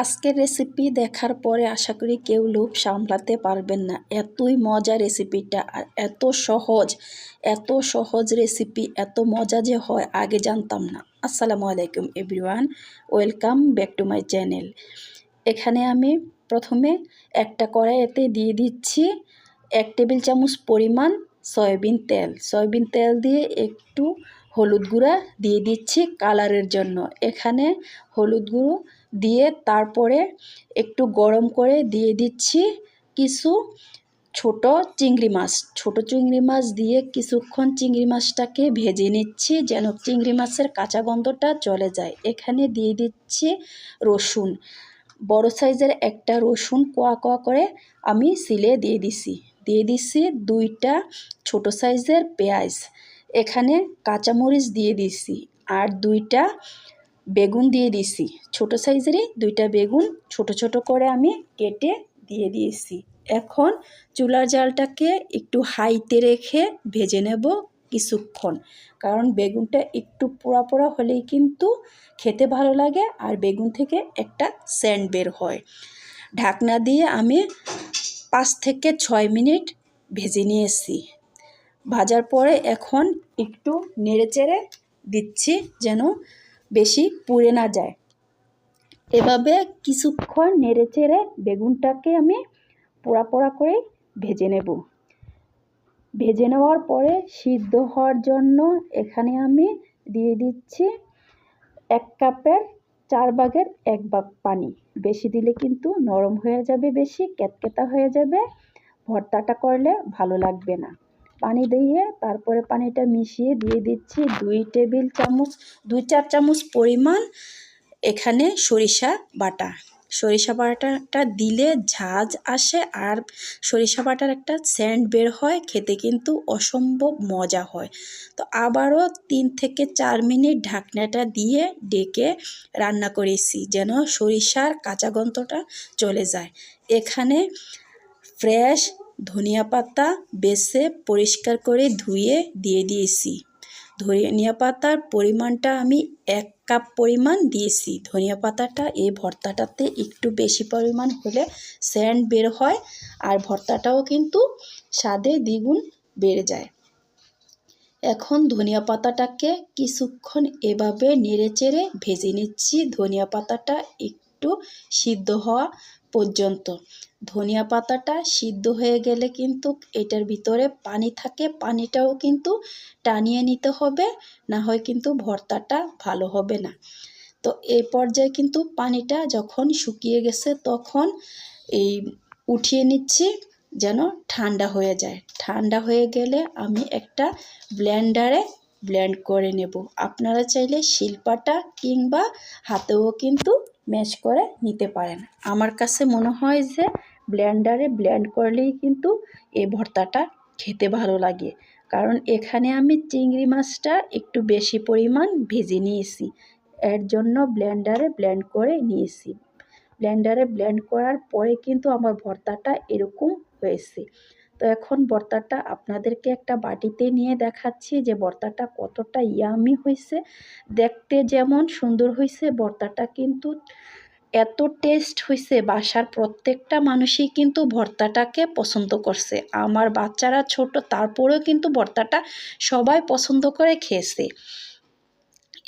আজকের রেসিপি দেখার পরে আশা করি কেউ লোভ সামলাতে পারবেন না। এতই মজা রেসিপিটা আর এত সহজ এত সহজ রেসিপি, এত মজা যে হয় আগে জানতাম না। আসসালামু আলাইকুম everyone, welcome back to my channel. এখানে আমি প্রথমে একটা কড়াইতে দিয়ে দিচ্ছি এক টেবিল চামচ পরিমাণ সয়াবিন তেল। সয়াবিন তেল দিয়ে একটু হলুদ গুঁড়া দিয়ে দিচ্ছি কালারের জন্য। এখানে হলুদ গুঁড়ো দিয়ে তারপরে একটু গরম করে দিয়ে দিচ্ছি কিছু ছোট চিংড়ি মাছ। ছোট চিংড়ি মাছ দিয়ে কিছুক্ষণ চিংড়ি মাছটাকে ভেজে নিচ্ছি যেন চিংড়ি মাছের কাঁচা গন্ধটা চলে যায়। এখানে দিয়ে দিচ্ছি রসুন। বড় সাইজের একটা রসুন কোয়া কোয়া করে আমি সিলে দিয়ে দিছি। দিয়ে দিছি দুইটা ছোট সাইজের পেঁয়াজ। এখানে কাঁচামরিচ দিয়ে দিছি আর দুইটা বেগুন দিয়ে দিছি। ছোট সাইজেরই দুইটা বেগুন ছোট ছোট করে আমি কেটে দিয়ে দিয়েছি। এখন চুলার জালটাকে একটু হাইতে রেখে ভেজে নেব কিছুক্ষণ। কারণ বেগুনটা একটু পোড়া পোড়া হলেই কিন্তু খেতে ভালো লাগে আর বেগুন থেকে একটা স্যান্ড বের হয়। ঢাকনা দিয়ে আমি পাঁচ থেকে ছয় মিনিট ভেজে নিয়েছি। ভাজার পরে এখন একটু নেড়ে চেড়ে দিচ্ছি যেন বেশি পুড়ে না যায়। এভাবে কিছুক্ষণ নেড়ে চেড়ে বেগুনটাকে আমি পোড়া পোড়া করে ভেজে নেব। ভেজে নেওয়ার পরে সিদ্ধ হওয়ার জন্য এখানে আমি দিয়ে দিচ্ছি এক কাপের চার ভাগের এক ভাগ পানি। বেশি দিলে কিন্তু নরম হয়ে যাবে, বেশি কেতকেতা হয়ে যাবে। ভর্তাটা করলে ভালো লাগবে না। পানি দিয়ে তারপরে পানিটা মিশিয়ে দিয়ে দিচ্ছি দুই টেবিল চামচ, দুই চার চামচ পরিমাণ এখানে সরিষা বাটা। সরিষা বাটাটা দিলে ঝাঁজ আসে আর সরিষা বাটার একটা স্যান্ড বের হয়, খেতে কিন্তু অসম্ভব মজা হয়। তো আবারও তিন থেকে চার মিনিট ঢাকনাটা দিয়ে ডেকে রান্না করেছি যেন সরিষার কাঁচা গন্ধটা চলে যায়। এখানে ফ্রেশ ধনিয়া পাতা বেছে পরিষ্কার করে ধুয়ে দিয়ে দিয়েছি। ধনিয়া পাতার পরিমাণটা আমি এক কাপ পরিমাণ দিয়েছি। ধনিয়া পাতাটা এই ভর্তাটাতে একটু বেশি পরিমাণ হলে স্যান্ড বের হয় আর ভর্তাটাও কিন্তু স্বাদে দ্বিগুণ বেড়ে যায়। এখন ধনিয়া পাতাটাকে কিছুক্ষণ এভাবে নেড়েচেড়ে ভেজে নিচ্ছি। ধনিয়া পাতাটা একটু সিদ্ধ হওয়া পর্যন্ত। ধনিয়া পাতাটা সিদ্ধ হয়ে গেলে কিন্তু এটার ভিতরে পানি থাকে, পানিটাও কিন্তু টানিয়ে নিতে হবে, না হয় কিন্তু ভর্তাটা ভালো হবে না। তো এই পর্যায়ে কিন্তু পানিটা যখন শুকিয়ে গেছে তখন এই উঠিয়ে নিচ্ছি যেন ঠান্ডা হয়ে যায়। ঠান্ডা হয়ে গেলে আমি একটা ব্লেন্ডারে ব্লেন্ড করে নেব। আপনারা চাইলে শিল্পাটা কিংবা হাতেও কিন্তু ম্যাশ করে নিতে পারেন। আমার কাছে মনে হয় যে ব্লেন্ডারে ব্ল্যান্ড করলেই কিন্তু এই ভর্তাটা খেতে ভালো লাগে। কারণ এখানে আমি চিংড়ি মাছটা একটু বেশি পরিমাণ ভেজে নিয়েছি। এর জন্য ব্ল্যান্ডারে ব্ল্যান্ড করে নিয়েছি। ব্ল্যান্ডারে ব্ল্যান্ড করার পরে কিন্তু আমার ভর্তাটা এরকম হয়েছে। তো এখন ভর্তাটা আপনাদেরকে একটা বাটিতে নিয়ে দেখাচ্ছি যে ভর্তাটা কতটা ইয়ামি হয়েছে। দেখতে যেমন সুন্দর হয়েছে, ভর্তাটা কিন্তু এত টেস্ট হয়েছে বাসার প্রত্যেকটা মানুষই কিন্তু ভর্তাটাকে পছন্দ করছে। আমার বাচ্চারা ছোট, তারপরেও কিন্তু ভর্তাটা সবাই পছন্দ করে খেয়েছে।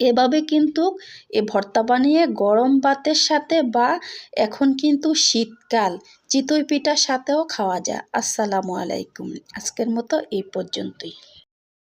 এভাবে কিন্তু এ ভর্তা বানিয়ে গরম ভাতের সাথে বা এখন কিন্তু শীতকাল, চিতই পিঠার সাথেও খাওয়া যায়। আসসালামু আলাইকুম। আজকের মতো এই পর্যন্তই।